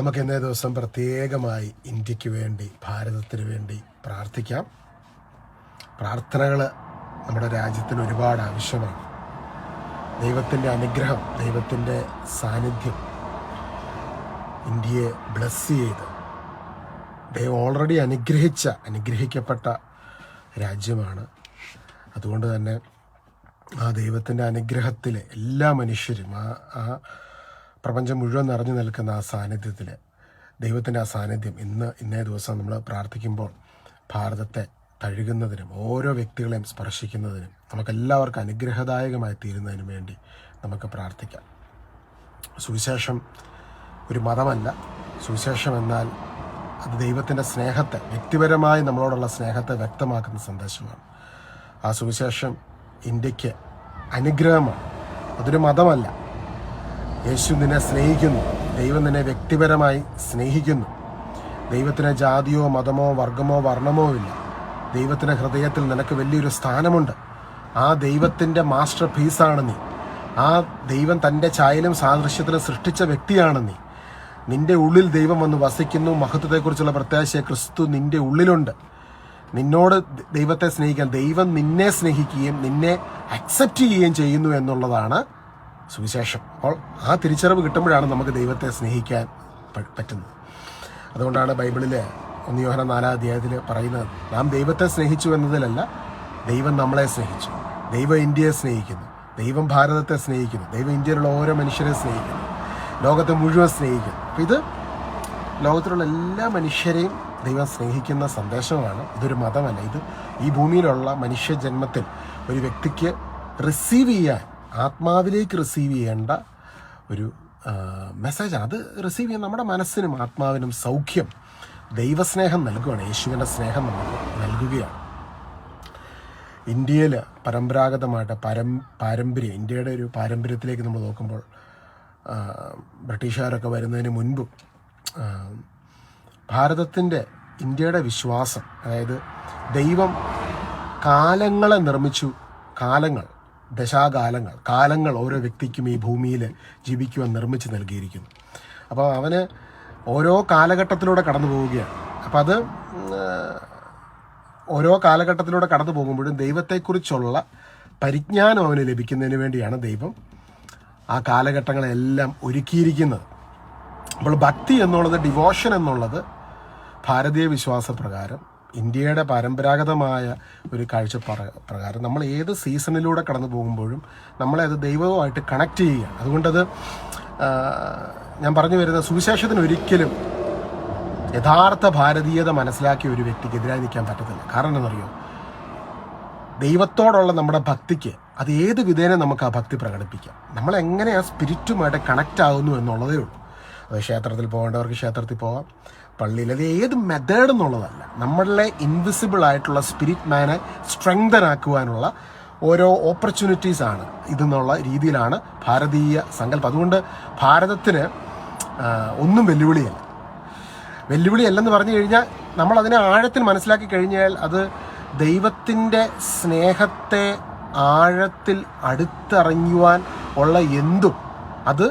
നമുക്ക് ഇന്നേ ദിവസം പ്രത്യേകമായി ഇന്ത്യയ്ക്ക് വേണ്ടി ഭാരതത്തിന് വേണ്ടി പ്രാർത്ഥിക്കാം. പ്രാർത്ഥനകൾ നമ്മുടെ രാജ്യത്തിന് ഒരുപാട് ആവശ്യമാണ്. ദൈവത്തിന്റെ അനുഗ്രഹം ദൈവത്തിന്റെ സാന്നിധ്യം ഇന്ത്യയെ ബ്ലസ് ചെയ്ത് ദൈവം ഓൾറെഡി അനുഗ്രഹിച്ച അനുഗ്രഹിക്കപ്പെട്ട രാജ്യമാണ്. അതുകൊണ്ട് തന്നെ ആ ദൈവത്തിന്റെ അനുഗ്രഹത്തിലെ എല്ലാ മനുഷ്യരും ആ ആ പ്രപഞ്ചം മുഴുവൻ നിറഞ്ഞു നിൽക്കുന്ന ആ സാന്നിധ്യത്തിൽ ദൈവത്തിന്റെ ആ സാന്നിധ്യം ഇന്ന് ഇന്നേ ദിവസം നമ്മൾ പ്രാർത്ഥിക്കുമ്പോൾ ഭാരതത്തെ തഴുകുന്നതിനും ഓരോ വ്യക്തികളെയും സ്പർശിക്കുന്നതിനും നമുക്കെല്ലാവർക്കും അനുഗ്രഹദായകമായി തീരുന്നതിനും വേണ്ടി നമുക്ക് പ്രാർത്ഥിക്കാം. സുവിശേഷം ഒരു മതമല്ല. സുവിശേഷം എന്നാൽ അത് ദൈവത്തിന്റെ സ്നേഹത്തെ വ്യക്തിപരമായി നമ്മളോടുള്ള സ്നേഹത്തെ വ്യക്തമാക്കുന്ന സന്ദേശമാണ്. ആ സുവിശേഷം ഇന്ത്യയ്ക്ക് അനുഗ്രഹമാണ്. അതൊരു മതമല്ല. യേശു നിന്നെ സ്നേഹിക്കുന്നു. ദൈവം നിന്നെ വ്യക്തിപരമായി സ്നേഹിക്കുന്നു. ദൈവത്തിന് ജാതിയോ മതമോ വർഗമോ വർണമോ ഇല്ല. ദൈവത്തിന്റെ ഹൃദയത്തിൽ നിനക്ക് വലിയൊരു സ്ഥാനമുണ്ട്. ആ ദൈവത്തിന്റെ മാസ്റ്റർ പീസാണ് നീ. ആ ദൈവം തന്റെ ചായലും സാദൃശ്യത്തിലും സൃഷ്ടിച്ച വ്യക്തിയാണ് നീ. നിന്റെ ഉള്ളിൽ ദൈവം വന്ന് വസിക്കുന്നു. മഹത്വത്തെക്കുറിച്ചുള്ള പ്രത്യാശ ക്രിസ്തു നിന്റെ ഉള്ളിലുണ്ട്. നിന്നോട് ദൈവത്തെ സ്നേഹിക്കാൻ ദൈവം നിന്നെ സ്നേഹിക്കുകയും നിന്നെ അക്സെപ്റ്റ് ചെയ്യുകയും ചെയ്യുന്നു എന്നുള്ളതാണ് സുവിശേഷം. അപ്പോൾ ആ തിരിച്ചറിവ് കിട്ടുമ്പോഴാണ് നമുക്ക് ദൈവത്തെ സ്നേഹിക്കാൻ പറ്റുന്നത്. അതുകൊണ്ടാണ് ബൈബിളിൽ ഒന്നിയോഹന നാലാം അധ്യായത്തിൽ പറയുന്നത് നാം ദൈവത്തെ സ്നേഹിച്ചു എന്നതിലല്ല ദൈവം നമ്മളെ സ്നേഹിച്ചു. ദൈവം ഇന്ത്യയെ സ്നേഹിക്കുന്നു. ദൈവം ഭാരതത്തെ സ്നേഹിക്കുന്നു. ദൈവം ഇന്ത്യയിലുള്ള ഓരോ മനുഷ്യരെ സ്നേഹിക്കുന്നു. ലോകത്തെ മുഴുവൻ സ്നേഹിക്കുന്നു. അപ്പം ഇത് ലോകത്തിലുള്ള എല്ലാ മനുഷ്യരെയും ദൈവം സ്നേഹിക്കുന്ന സന്ദേശമാണ്. ഇതൊരു മതമല്ല. ഇത് ഈ ഭൂമിയിലുള്ള മനുഷ്യജന്മത്തിൽ ഒരു വ്യക്തിക്ക് റിസീവ് ചെയ്യാൻ ആത്മാവിലേക്ക് റിസീവ് ചെയ്യേണ്ട ഒരു മെസ്സേജാണ് അത് റിസീവ് ചെയ്യാൻ നമ്മുടെ മനസ്സിനും ആത്മാവിനും സൗഖ്യം ദൈവസ്നേഹം നൽകുകയാണ് യേശുവിന്റെ സ്നേഹം നമുക്ക് നൽകുകയാണ്. ഇന്ത്യയിൽ പരമ്പരാഗതമായിട്ട് പരം പാരമ്പര്യം ഇന്ത്യയുടെ ഒരു പാരമ്പര്യത്തിലേക്ക് നമ്മൾ നോക്കുമ്പോൾ ബ്രിട്ടീഷുകാരൊക്കെ വരുന്നതിന് മുൻപ് ഭാരതത്തിന്റെ ഇന്ത്യയുടെ വിശ്വാസം അതായത് ദൈവം കാലങ്ങളെ നിർമ്മിച്ചു കാലങ്ങൾ ദശാകാലങ്ങൾ കാലങ്ങൾ ഓരോ വ്യക്തിക്കും ഈ ഭൂമിയിൽ ജീവിക്കുവാൻ നിർമ്മിച്ച് നൽകിയിരിക്കുന്നു. അപ്പോൾ അവന് ഓരോ കാലഘട്ടത്തിലൂടെ കടന്നു പോവുകയാണ്. അപ്പം അത് ഓരോ കാലഘട്ടത്തിലൂടെ കടന്നു പോകുമ്പോഴും ദൈവത്തെക്കുറിച്ചുള്ള പരിജ്ഞാനം അവന് ലഭിക്കുന്നതിന് വേണ്ടിയാണ് ദൈവം ആ കാലഘട്ടങ്ങളെല്ലാം ഒരുക്കിയിരിക്കുന്നത്. അപ്പോൾ ഭക്തി എന്നുള്ളത് ഡിവോഷൻ എന്നുള്ളത് ഭാരതീയ വിശ്വാസ പ്രകാരം ഇന്ത്യയുടെ പരമ്പരാഗതമായ ഒരു കാഴ്ചപ്പാട് പ്രകാരം നമ്മൾ ഏത് സീസണിലൂടെ കടന്നു പോകുമ്പോഴും നമ്മളെ അത് ദൈവവുമായിട്ട് കണക്ട് ചെയ്യുകയാണ്. അതുകൊണ്ടത് ഞാൻ പറഞ്ഞു വരുന്ന സുവിശേഷത്തിന് ഒരിക്കലും യഥാർത്ഥ ഭാരതീയത മനസ്സിലാക്കിയ ഒരു വ്യക്തിക്ക് എതിരായി നിൽക്കാൻ പറ്റത്തില്ല. കാരണം എന്താണെന്നറിയോ? ദൈവത്തോടുള്ള നമ്മുടെ ഭക്തിക്ക് അത് ഏത് വിധേന നമുക്ക് ആ ഭക്തി പ്രകടിപ്പിക്കാം. നമ്മൾ എങ്ങനെ ആ സ്പിരിറ്റുമായിട്ട് കണക്റ്റ് ആകുന്നു എന്നുള്ളതേ ഉള്ളൂ. അത് ക്ഷേത്രത്തിൽ പോകേണ്ടവർക്ക് ക്ഷേത്രത്തിൽ പോകാം പള്ളിയിൽ അത് ഏത് മെത്തേഡ് എന്നുള്ളതല്ല. നമ്മളിലെ ഇൻവിസിബിൾ ആയിട്ടുള്ള സ്പിരിറ്റ് മാനെ സ്ട്രെങ്തൻ ആക്കുവാനുള്ള ഓരോ ഓപ്പർച്യൂണിറ്റീസ് ആണ് ഇതെന്നുള്ള രീതിയിലാണ് ഭാരതീയ സങ്കല്പം. അതുകൊണ്ട് ഭാരതത്തിന് ഒന്നും വെല്ലുവിളിയല്ല. വെല്ലുവിളി അല്ലെന്ന് പറഞ്ഞു കഴിഞ്ഞാൽ നമ്മൾ അതിനെ ആഴത്തിൽ മനസ്സിലാക്കി കഴിഞ്ഞാൽ അത് ദൈവത്തിന്റെ സ്നേഹത്തെ ആഴത്തിൽ അടുത്തറിയുവാൻ ഉള്ള എന്തും അത്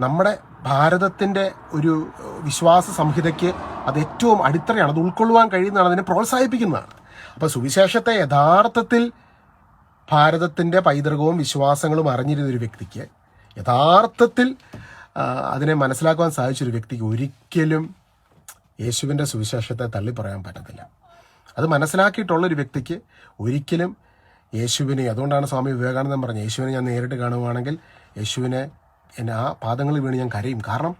നമ്മുടെ ഭാരതത്തിന്റെ ഒരു വിശ്വാസ സംഹിതയ്ക്ക് അത് ഏറ്റവും അടിത്തറയാണ്. അത് ഉൾക്കൊള്ളുവാൻ കഴിയുന്നതാണ് അതിനെ പ്രോത്സാഹിപ്പിക്കുന്നതാണ്. അപ്പോൾ സുവിശേഷത്തെ യഥാർത്ഥത്തിൽ ഭാരതത്തിന്റെ പൈതൃകവും വിശ്വാസങ്ങളും അറിഞ്ഞിരുന്ന ഒരു വ്യക്തിക്ക് യഥാർത്ഥത്തിൽ അതിനെ മനസ്സിലാക്കുവാൻ സാധിച്ചൊരു വ്യക്തിക്ക് ഒരിക്കലും യേശുവിന്റെ സുവിശേഷത്തെ തള്ളി പറയാൻ പറ്റത്തില്ല. അത് മനസ്സിലാക്കിയിട്ടുള്ളൊരു വ്യക്തിക്ക് ഒരിക്കലും യേശുവിനെ അതുകൊണ്ടാണ് സ്വാമി വിവേകാനന്ദൻ പറഞ്ഞത് യേശുവിനെ ഞാൻ നേരിട്ട് കാണുകയാണെങ്കിൽ യേശുവിനെ എന്നെ ആ പാദങ്ങളിൽ വീണ് ഞാൻ കരയും. കാരണം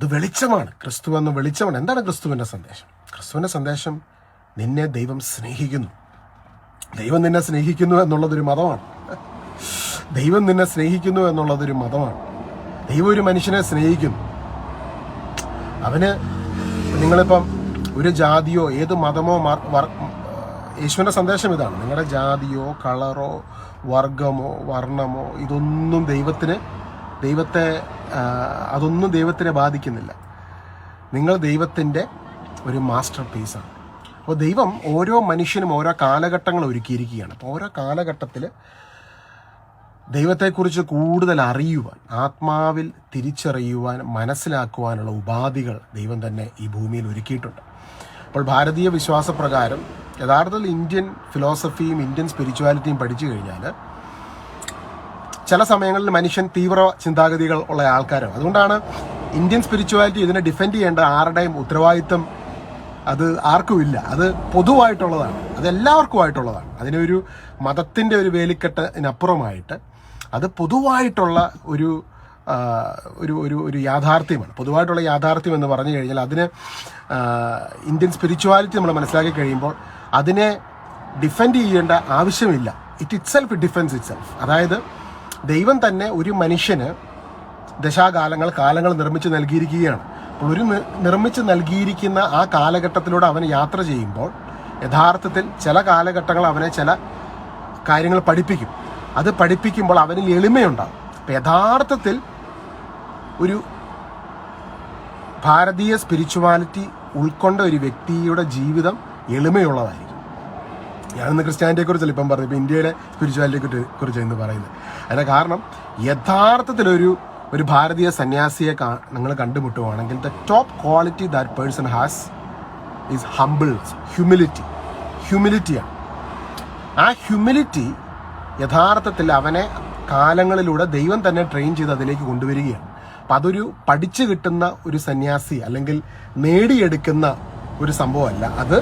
അത് വെളിച്ചമാണ്. ക്രിസ്തു എന്ന വെളിച്ചമാണ്. എന്താണ് ക്രിസ്തുവിന്റെ സന്ദേശം? ക്രിസ്തുവിന്റെ സന്ദേശം നിന്നെ ദൈവം സ്നേഹിക്കുന്നു. ദൈവം നിന്നെ സ്നേഹിക്കുന്നു എന്നുള്ളതൊരു മതമാണ്. ദൈവം നിന്നെ സ്നേഹിക്കുന്നു എന്നുള്ളതൊരു മതമാണ്. ദൈവം ഒരു മനുഷ്യനെ സ്നേഹിക്കുന്നു. അവന് നിങ്ങളിപ്പം ഒരു ജാതിയോ ഏത് മതമോ യേശുവിന്റെ സന്ദേശം ഇതാണ്. നിങ്ങളുടെ ജാതിയോ കളറോ വർഗമോ വർണമോ ഇതൊന്നും ദൈവത്തിന് ദൈവത്തെ അതൊന്നും ദൈവത്തിനെ ബാധിക്കുന്നില്ല. നിങ്ങൾ ദൈവത്തിന്റെ ഒരു മാസ്റ്റർ പീസാണ്. അപ്പോൾ ദൈവം ഓരോ മനുഷ്യനും ഓരോ കാലഘട്ടങ്ങൾ ഒരുക്കിയിരിക്കുകയാണ്. അപ്പോൾ ഓരോ കാലഘട്ടത്തിൽ ദൈവത്തെക്കുറിച്ച് കൂടുതൽ അറിയുവാൻ ആത്മാവിൽ തിരിച്ചറിയുവാൻ മനസ്സിലാക്കുവാനുള്ള ഉപാധികൾ ദൈവം തന്നെ ഈ ഭൂമിയിൽ ഒരുക്കിയിട്ടുണ്ട്. അപ്പോൾ ഭാരതീയ വിശ്വാസപ്രകാരം യഥാർത്ഥത്തിൽ ഇന്ത്യൻ ഫിലോസഫിയും ഇന്ത്യൻ സ്പിരിച്വാലിറ്റിയും പഠിച്ചു കഴിഞ്ഞാൽ ചില സമയങ്ങളിൽ മനുഷ്യൻ തീവ്ര ചിന്താഗതികൾ ഉള്ള ആൾക്കാരാണ്. അതുകൊണ്ടാണ് ഇന്ത്യൻ സ്പിരിച്വാലിറ്റി ഇതിനെ ഡിഫെൻഡ് ചെയ്യേണ്ട ആരുടെയും ഉത്തരവാദിത്തം അത് ആർക്കുമില്ല. അത് പൊതുവായിട്ടുള്ളതാണ്. അത് എല്ലാവർക്കുമായിട്ടുള്ളതാണ്. അതിനൊരു മതത്തിന്റെ ഒരു വേലിക്കെട്ടിനപ്പുറമായിട്ട് അത് പൊതുവായിട്ടുള്ള ഒരു ഒരു ഒരു ഒരു യാഥാർത്ഥ്യമാണ്. പൊതുവായിട്ടുള്ള യാഥാർത്ഥ്യം എന്ന് പറഞ്ഞു കഴിഞ്ഞാൽ അതിന് ഇന്ത്യൻ സ്പിരിച്വാലിറ്റി നമ്മൾ മനസ്സിലാക്കി കഴിയുമ്പോൾ അതിനെ ഡിഫെൻഡ് ചെയ്യേണ്ട ആവശ്യമില്ല. It it self defence it self അതായത് ദൈവം തന്നെ ഒരു മനുഷ്യന് ദശാകാലങ്ങൾ കാലങ്ങൾ നിർമ്മിച്ച് നൽകിയിരിക്കുകയാണ്. അപ്പോൾ ഒരു നിർമ്മിച്ച് നൽകിയിരിക്കുന്ന ആ കാലഘട്ടത്തിലൂടെ അവൻ യാത്ര ചെയ്യുമ്പോൾ യഥാർത്ഥത്തിൽ ചില കാലഘട്ടങ്ങൾ അവനെ ചില കാര്യങ്ങൾ പഠിപ്പിക്കും. അത് പഠിപ്പിക്കുമ്പോൾ അവനിൽ എളിമയുണ്ടാകും. അപ്പം യഥാർത്ഥത്തിൽ ഒരു ഭാരതീയ സ്പിരിച്വാലിറ്റി ഉൾക്കൊണ്ട ഒരു വ്യക്തിയുടെ ജീവിതം എളിമയുള്ളതായിരിക്കും. ഞാനിന്ന് ക്രിസ്ത്യാനിറ്റിയെ കുറിച്ചല്ല ഇപ്പം പറഞ്ഞു ഇപ്പം ഇന്ത്യയിലെ സ്പിരിച്വാലിറ്റിയെ കുറിച്ച് ഇന്ന് പറയുന്നത്. അതിന്റെ കാരണം യഥാർത്ഥത്തിലൊരു ഒരു ഭാരതീയ സന്യാസിയെ നിങ്ങൾ കണ്ടുമുട്ടുവാണെങ്കിൽ the top quality that person has is humble humility ഹ്യൂമിലിറ്റിയാണ് ആ ഹ്യൂമിലിറ്റി യഥാർത്ഥത്തിൽ അവനെ കാലങ്ങളിലൂടെ ദൈവം തന്നെ ട്രെയിൻ ചെയ്ത് അതിലേക്ക് കൊണ്ടുവരികയാണ്. അപ്പം അതൊരു പഠിച്ചു കിട്ടുന്ന ഒരു സന്യാസി അല്ലെങ്കിൽ നേടിയെടുക്കുന്ന ഒരു സംഭവമല്ല. അത്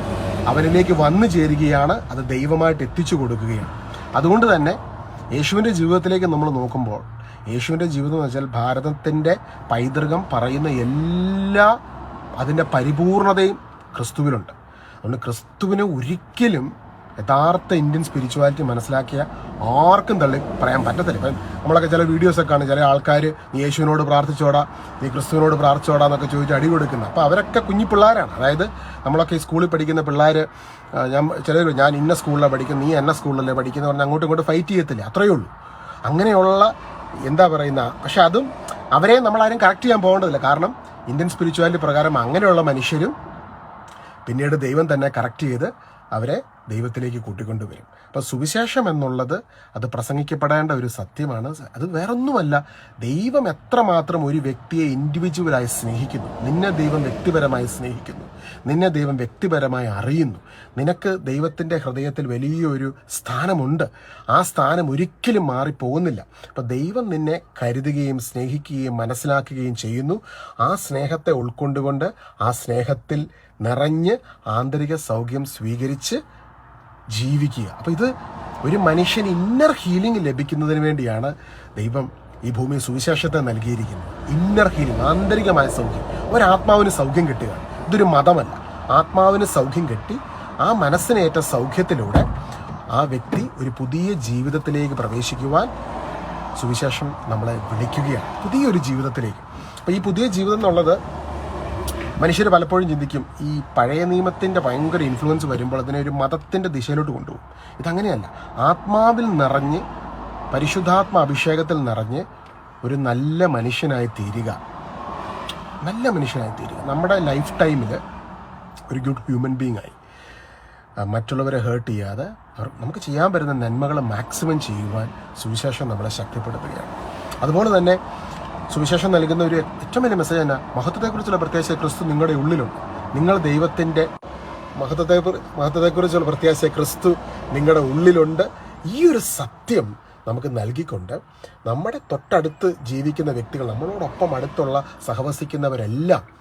അവനിലേക്ക് വന്നു ചേരുകയാണ് അത് ദൈവമായിട്ട് എത്തിച്ചു കൊടുക്കുകയാണ്. അതുകൊണ്ട് തന്നെ യേശുവിന്റെ ജീവിതത്തിലേക്ക് നമ്മൾ നോക്കുമ്പോൾ യേശുവിന്റെ ജീവിതം എന്ന് വെച്ചാൽ ഭാരതത്തിന്റെ പൈതൃകം പറയുന്ന എല്ലാ അതിന്റെ പരിപൂർണതയും ക്രിസ്തുവിലുണ്ട്. അതുകൊണ്ട് ക്രിസ്തുവിനെ ഒരിക്കലും യഥാർത്ഥ ഇന്ത്യൻ സ്പിരിച്വാലിറ്റി മനസ്സിലാക്കിയ ആർക്കും തള്ളി പറയാൻ പറ്റത്തില്ല. ഇപ്പം നമ്മളൊക്കെ ചില വീഡിയോസൊക്കെ ആണ് ചില ആൾക്കാർ നീ യേശുവിനോട് പ്രാർത്ഥിച്ചോടാ നീ ക്രിസ്തുവിനോട് പ്രാർത്ഥിച്ചോടാ എന്നൊക്കെ ചോദിച്ച് അടി കൊടുക്കുന്നത്. അപ്പോൾ അവരൊക്കെ കുഞ്ഞു പിള്ളേരാണ്. അതായത് നമ്മളൊക്കെ ഈ സ്കൂളിൽ പഠിക്കുന്ന പിള്ളേർ ഞാൻ ചിലർ ഞാൻ ഇന്ന സ്കൂളിലാണ് പഠിക്കുന്നത് നീ എന്ന സ്കൂളിലല്ലേ പഠിക്കുന്നത് പറഞ്ഞാൽ അങ്ങോട്ടും ഇങ്ങോട്ടും ഫൈറ്റ് ചെയ്യത്തില്ല. അത്രയേ ഉള്ളൂ. അങ്ങനെയുള്ള എന്താ പറയുന്ന പക്ഷെ അതും അവരെ നമ്മളാരും കറക്റ്റ് ചെയ്യാൻ പോകേണ്ടതില്ല. കാരണം ഇന്ത്യൻ സ്പിരിച്വാലിറ്റി പ്രകാരം അങ്ങനെയുള്ള മനുഷ്യരും പിന്നീട് ദൈവം തന്നെ കറക്റ്റ് ചെയ്ത് അവരെ ദൈവത്തിലേക്ക് കൂട്ടിക്കൊണ്ടുവരും. അപ്പോൾ സുവിശേഷം എന്നുള്ളത് അത് പ്രസംഗിക്കപ്പെടേണ്ട ഒരു സത്യമാണ്. അത് വേറൊന്നുമല്ല ദൈവം എത്രമാത്രം ഒരു വ്യക്തിയെ ഇൻഡിവിജ്വലായി സ്നേഹിക്കുന്നു. നിന്നെ ദൈവം വ്യക്തിപരമായി സ്നേഹിക്കുന്നു. നിന്നെ ദൈവം വ്യക്തിപരമായി അറിയുന്നു. നിനക്ക് ദൈവത്തിന്റെ ഹൃദയത്തിൽ വലിയൊരു സ്ഥാനമുണ്ട്. ആ സ്ഥാനം ഒരിക്കലും മാറിപ്പോകുന്നില്ല. അപ്പോൾ ദൈവം നിന്നെ കരുതുകയും സ്നേഹിക്കുകയും മനസ്സിലാക്കുകയും ചെയ്യുന്നു. ആ സ്നേഹത്തെ ഉൾക്കൊണ്ടുകൊണ്ട് ആ സ്നേഹത്തിൽ നിറഞ്ഞ് ആന്തരിക സൗഖ്യം സ്വീകരിച്ച് ജീവിക്കുക. അപ്പോൾ ഇത് ഒരു മനുഷ്യൻ ഇന്നർ ഹീലിംഗ് ലഭിക്കുന്നതിന് വേണ്ടിയാണ് ദൈവം ഈ ഭൂമി സുവിശേഷത്തെ നൽകിയിരിക്കുന്നത്. ഇന്നർ ഹീലിംഗ് ആന്തരികമായ സൗഖ്യം. ഒരാത്മാവിന് സൗഖ്യം കിട്ടുക. ഇതൊരു മതമല്ല. ആത്മാവിന് സൗഖ്യം കിട്ടി ആ മനസ്സിനേറ്റ സൗഖ്യത്തിലൂടെ ആ വ്യക്തി ഒരു പുതിയ ജീവിതത്തിലേക്ക് പ്രവേശിക്കുവാൻ സുവിശേഷം നമ്മളെ വിളിക്കുകയാണ്. പുതിയൊരു ജീവിതത്തിലേക്ക്. അപ്പോൾ ഈ പുതിയ ജീവിതം എന്നുള്ളത് മനുഷ്യർ പലപ്പോഴും ചിന്തിക്കും ഈ പഴയ നിയമത്തിന്റെ ഭയങ്കര ഇൻഫ്ലുവൻസ് വരുമ്പോൾ അതിനെ ഒരു മതത്തിന്റെ ദിശയിലോട്ട് കൊണ്ടുപോകും. ഇതങ്ങനെയല്ല. ആത്മാവിൽ നിറഞ്ഞ് പരിശുദ്ധാത്മ അഭിഷേകത്തിൽ നിറഞ്ഞ് ഒരു നല്ല മനുഷ്യനായി തീരുക. നല്ല മനുഷ്യനായി തീരുക. നമ്മുടെ ലൈഫ് ടൈമിൽ ഒരു ഗുഡ് ഹ്യൂമൻ ബീങ് ആയി. മറ്റുള്ളവരെ ഹേർട്ട് ചെയ്യാതെ നമുക്ക് ചെയ്യാൻ പറ്റുന്ന നന്മകൾ മാക്സിമം ചെയ്യുവാൻ സുവിശേഷം നമ്മളെ ശക്തിപ്പെടുത്തുകയാണ്. അതുപോലെ തന്നെ സുവിശേഷം നൽകുന്ന ഒരു ഏറ്റവും വലിയ മെസ്സേജ് തന്നെ മഹത്വത്തെക്കുറിച്ചുള്ള പ്രത്യാശ ക്രിസ്തു നിങ്ങളുടെ ഉള്ളിലും. നിങ്ങൾ ദൈവത്തിന്റെ മഹത്വത്തെ മഹത്വത്തെക്കുറിച്ചുള്ള പ്രത്യാശ ക്രിസ്തു നിങ്ങളുടെ ഉള്ളിലുണ്ട്. ഈ ഒരു സത്യം നമുക്ക് നൽകിക്കൊണ്ട് നമ്മുടെ തൊട്ടടുത്ത് ജീവിക്കുന്ന വ്യക്തികൾ നമ്മളോടൊപ്പം അടുത്തുള്ള സഹവസിക്കുന്നവരെല്ലാം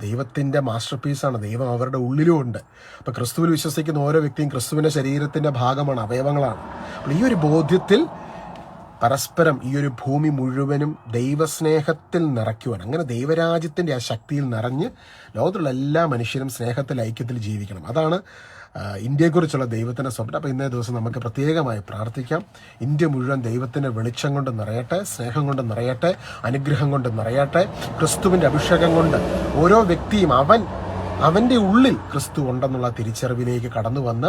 ദൈവത്തിന്റെ മാസ്റ്റർ പീസാണ് ദൈവം അവരുടെ ഉള്ളിലും ഉണ്ട്. അപ്പോൾ ക്രിസ്തുവിൽ വിശ്വസിക്കുന്ന ഓരോ വ്യക്തിയും ക്രിസ്തുവിന്റെ ശരീരത്തിന്റെ ഭാഗമാണ് അവയവങ്ങളാണ്. അപ്പോൾ ഈ ഒരു ബോധ്യത്തിൽ പരസ്പരം ഈ ഒരു ഭൂമി മുഴുവനും ദൈവസ്നേഹത്തിൽ നിറയ്ക്കുവാൻ അങ്ങനെ ദൈവരാജ്യത്തിന്റെ ആ ശക്തിയിൽ നിറഞ്ഞ് ലോകത്തുള്ള എല്ലാ മനുഷ്യരും സ്നേഹത്തിൽ ഐക്യത്തിൽ ജീവിക്കണം. അതാണ് ഇന്ത്യയെക്കുറിച്ചുള്ള ദൈവത്തിന്റെ സ്വപ്നം. അപ്പോൾ ഇന്നേ ദിവസം നമുക്ക് പ്രത്യേകമായി പ്രാർത്ഥിക്കാം. ഇന്ത്യ മുഴുവൻ ദൈവത്തിന്റെ വെളിച്ചം കൊണ്ട് നിറയട്ടെ സ്നേഹം കൊണ്ട് നിറയട്ടെ അനുഗ്രഹം കൊണ്ട് നിറയട്ടെ. ക്രിസ്തുവിന്റെ അഭിഷേകം കൊണ്ട് ഓരോ വ്യക്തിയും അവൻ അവന്റെ ഉള്ളിൽ ക്രിസ്തു ഉണ്ടെന്നുള്ള തിരിച്ചറിവിലേക്ക് കടന്നു വന്ന്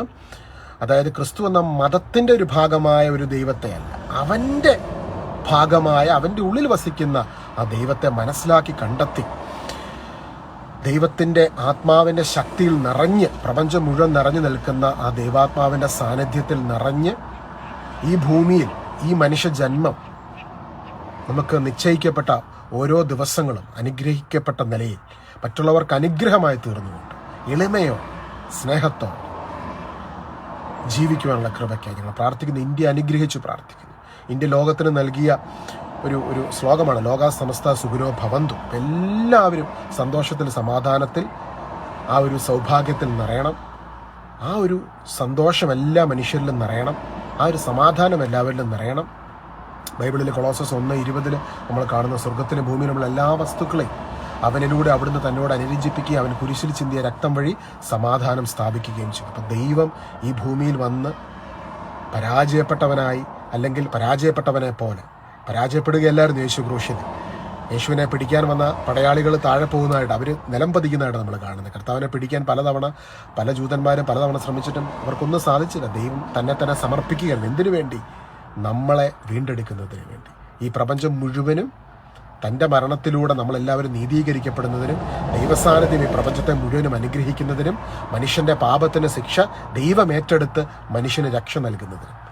അതായത് ക്രിസ്തു എന്ന മതത്തിന്റെ ഒരു ഭാഗമായ ഒരു ദൈവത്തെയല്ല അവന്റെ ഭാഗമായ അവന്റെ ഉള്ളിൽ വസിക്കുന്ന ആ ദൈവത്തെ മനസ്സിലാക്കി കണ്ടെത്തി. ദൈവത്തിന്റെ ആത്മാവിന്റെ ശക്തിയിൽ നിറഞ്ഞ് പ്രപഞ്ചം മുഴുവൻ നിറഞ്ഞു നിൽക്കുന്ന ആ ദൈവാത്മാവിന്റെ സാന്നിധ്യത്തിൽ നിറഞ്ഞ് ഈ ഭൂമിയിൽ ഈ മനുഷ്യ ജന്മം നമുക്ക് നിശ്ചയിക്കപ്പെട്ട ഓരോ ദിവസങ്ങളും അനുഗ്രഹിക്കപ്പെട്ട നിലയിൽ മറ്റുള്ളവർക്ക് അനുഗ്രഹമായി തീർന്നുകൊണ്ട് എളിമയോ സ്നേഹത്തോ ജീവിക്കുവാനുള്ള കൃപയ്ക്കായി ഞങ്ങൾ പ്രാർത്ഥിക്കുന്നു. ഇന്ത്യ അനുഗ്രഹിച്ചു പ്രാർത്ഥിക്കുന്നു. ഇന്ത്യ ലോകത്തിന് നൽകിയ ഒരു ഒരു ശ്ലോകമാണ് ലോക സമസ്ത സുഗുരോ ഭവന്തു. എല്ലാവരും സന്തോഷത്തിൽ സമാധാനത്തിൽ ആ ഒരു സൗഭാഗ്യത്തിൽ നിറയണം. ആ ഒരു സന്തോഷം എല്ലാ മനുഷ്യരിലും നിറയണം. ആ ഒരു സമാധാനം എല്ലാവരിലും നിറയണം. ബൈബിളിൽ കൊളോസസ് ഒന്ന് ഇരുപതിൽ നമ്മൾ കാണുന്ന സ്വർഗത്തിലെ ഭൂമിയിലുള്ള എല്ലാ വസ്തുക്കളെയും അവനിലൂടെ അവിടുന്ന് തന്നോട് അനുരഞ്ജിപ്പിക്കുകയും അവൻ കുരിശിൽ ചിന്തിയ രക്തം വഴി സമാധാനം സ്ഥാപിക്കുകയും ചെയ്തു. അപ്പം ദൈവം ഈ ഭൂമിയിൽ വന്ന് പരാജയപ്പെട്ടവനായി അല്ലെങ്കിൽ പരാജയപ്പെട്ടവനെ പോലെ. പരാജയപ്പെടുകയല്ലായിരുന്നു യേശു ക്രൂശിന്. യേശുവിനെ പിടിക്കാൻ വന്ന പടയാളികൾ താഴെ പോകുന്നതായിട്ട് അവർ നിലം പതിക്കുന്നതായിട്ട് നമ്മൾ കാണുന്നത്. കർത്താവിനെ പിടിക്കാൻ പലതവണ പല ജൂതന്മാരും പലതവണ ശ്രമിച്ചിട്ടും അവർക്കൊന്നും സാധിച്ചില്ല. ദൈവം തന്നെ തന്നെ സമർപ്പിക്കുകയാണ്. എന്തിനു വേണ്ടി? നമ്മളെ വീണ്ടെടുക്കുന്നതിന് വേണ്ടി. ഈ പ്രപഞ്ചം മുഴുവനും തന്റെ മരണത്തിലൂടെ നമ്മളെല്ലാവരും നീതീകരിക്കപ്പെടുന്നതിനും ദൈവസാന്നിധ്യം ഈ പ്രപഞ്ചത്തെ മുഴുവനും അനുഗ്രഹിക്കുന്നതിനും മനുഷ്യന്റെ പാപത്തിന് ശിക്ഷ ദൈവമേറ്റെടുത്ത് മനുഷ്യന് രക്ഷ നൽകുന്നതിനും.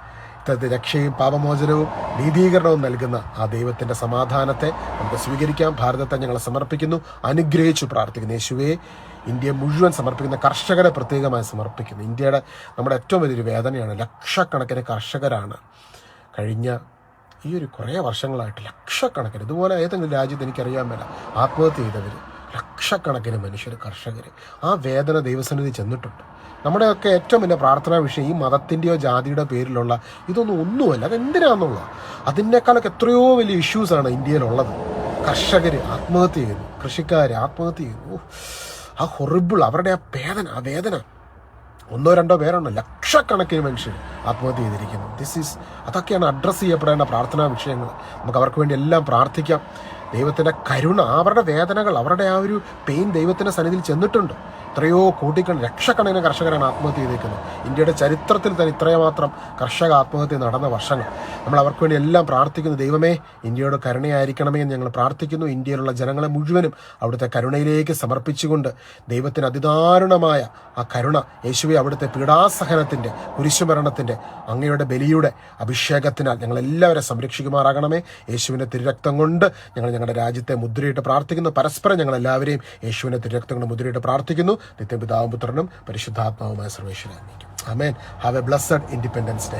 രക്ഷയും പാപമോചനവും നീതീകരണവും നൽകുന്ന ആ ദൈവത്തിന്റെ സമാധാനത്തെ നമുക്ക് സ്വീകരിക്കാം. ഭാരതത്തെ ഞങ്ങൾ സമർപ്പിക്കുന്നു. അനുഗ്രഹിച്ചു പ്രാർത്ഥിക്കുന്നു. യേശുവേ ഇന്ത്യ മുഴുവൻ സമർപ്പിക്കുന്ന കർഷകരെ പ്രത്യേകമായി സമർപ്പിക്കുന്നു. ഇന്ത്യയുടെ നമ്മുടെ ഏറ്റവും വലിയൊരു വേദനയാണ് ലക്ഷക്കണക്കിന് കർഷകരാണ്. കഴിഞ്ഞ ഈ ഒരു കുറേ വർഷങ്ങളായിട്ട് ലക്ഷക്കണക്കിന് ഇതുപോലെ ഏതെങ്കിലും രാജ്യത്ത് എനിക്കറിയാൻ മേല ആത്മഹത്യ ചെയ്തവർ ലക്ഷക്കണക്കിന് മനുഷ്യർ കർഷകർ ആ വേദന ദൈവസന്നിധി ചെന്നിട്ടുണ്ട്. നമ്മുടെയൊക്കെ ഏറ്റവും വലിയ പ്രാർത്ഥനാ വിഷയം ഈ മതത്തിന്റെയോ ജാതിയുടെ പേരിലുള്ള ഇതൊന്നും ഒന്നുമല്ല അതെന്തിനാന്നുള്ള അതിനേക്കാളൊക്കെ എത്രയോ വലിയ ഇഷ്യൂസാണ് ഇന്ത്യയിലുള്ളത്. കർഷകർ ആത്മഹത്യ ചെയ്യുന്നു കൃഷിക്കാർ ആത്മഹത്യ ചെയ്യുന്നു. ആ ഹൊറിബിൾ അവരുടെ ആ വേദന ആ വേദന. ഒന്നോ രണ്ടോ പേരുണ്ടോ ലക്ഷക്കണക്കിന് മനുഷ്യർ ആത്മഹത്യ ചെയ്തിരിക്കുന്നു ദിസ് ഈസ് അതൊക്കെയാണ് അഡ്രസ്സ് ചെയ്യപ്പെടേണ്ട പ്രാർത്ഥനാ വിഷയങ്ങൾ. നമുക്ക് അവർക്ക് വേണ്ടി എല്ലാം പ്രാർത്ഥിക്കാം. ദൈവത്തിന്റെ കരുണ അവരുടെ വേദനകൾ അവരുടെ ആ ഒരു പെയിൻ ദൈവത്തിന്റെ സന്നിധിയിൽ ചെന്നിട്ടുണ്ട്. എത്രയോ കോടിക്കണ ലക്ഷക്കണക്കിന് കർഷകരാണ് ആത്മഹത്യ ചെയ്തേക്കുന്നത്. ഇന്ത്യയുടെ ചരിത്രത്തിൽ തന്നെ ഇത്രയുമാത്രം കർഷക ആത്മഹത്യ നടന്ന വർഷങ്ങൾ. നമ്മൾ അവർക്ക് വേണ്ടി എല്ലാം പ്രാർത്ഥിക്കുന്നു. ദൈവമേ ഇന്ത്യയുടെ കരുണയായിരിക്കണമേ എന്ന് ഞങ്ങൾ പ്രാർത്ഥിക്കുന്നു. ഇന്ത്യയിലുള്ള ജനങ്ങളെ മുഴുവനും അവിടുത്തെ കരുണയിലേക്ക് സമർപ്പിച്ചുകൊണ്ട് ദൈവത്തിന് അതിദാരുണമായ ആ കരുണ യേശുവെ അവിടുത്തെ പീഡാസഹനത്തിന്റെ കുരിശുമരണത്തിന്റെ അങ്ങയുടെ ബലിയുടെ അഭിഷേകത്തിനാൽ ഞങ്ങൾ എല്ലാവരെ സംരക്ഷിക്കുമാറാകണമേ. യേശുവിന്റെ തിരുരക്തം കൊണ്ട് ഞങ്ങൾ ഞങ്ങളുടെ രാജ്യത്തെ മുദ്രയിട്ട് പ്രാർത്ഥിക്കുന്നു. പരസ്പരം ഞങ്ങൾ എല്ലാവരെയും യേശുവിന്റെ തിരുരക്തം കൊണ്ട് മുദ്രയിട്ട് പ്രാർത്ഥിക്കുന്നു. നിത്യപിതാവും പുത്രനും പരിശുദ്ധാത്മാവുമായ സർവേശ്വരായിരിക്കും ആമേൻ. Have a blessed Independence Day